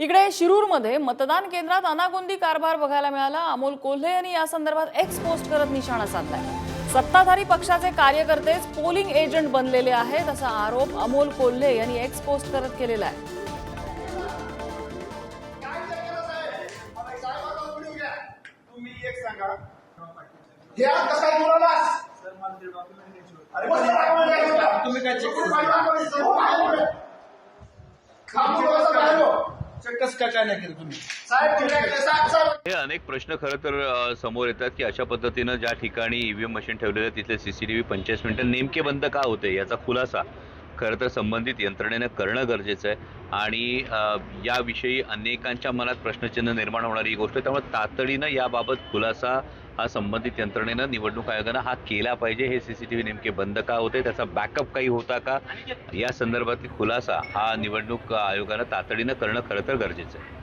इकडे शिरूरमध्ये मतदान केंद्रात अनागोंदी कारभार बघायला मिळाला. अमोल कोल्हे यांनी या संदर्भात एक्स पोस्ट करत निशाणा साधलाय. सत्ताधारी पक्षाचे कार्यकर्तेच पोलिंग एजंट बनलेले आहेत असा आरोप अमोल कोल्हे यांनी एक्स पोस्ट करत केलेला आहे. तुम्ही काय कसं काय काय नाही केलं तुम्ही? हे अनेक प्रश्न खरं तर अ, समोर येतात की अशा पद्धतीनं ज्या ठिकाणी ईव्हीएम मशीन ठेवलेलं आहे तिथले सीसीटीव्ही पंचेचाळीस मिनिटं नेमके बंद का होते याचा खुलासा खरं तर संबंधित यंत्रणेनं करणं गरजेचं आहे. आणि अ, याविषयी अनेकांच्या मनात प्रश्नचिन्ह निर्माण होणारी ही गोष्ट आहे. त्यामुळे तातडीनं याबाबत खुलासा हा संबंधित यंत्रणेनं निवडणूक आयोगानं हा केला पाहिजे. हे सीसीटीव्ही नेमके बंद का होते? त्याचा बॅकअप काही होता का? या संदर्भातील खुलासा हा निवडणूक आयोगानं तातडीनं करणं खरं तर गरजेचं आहे.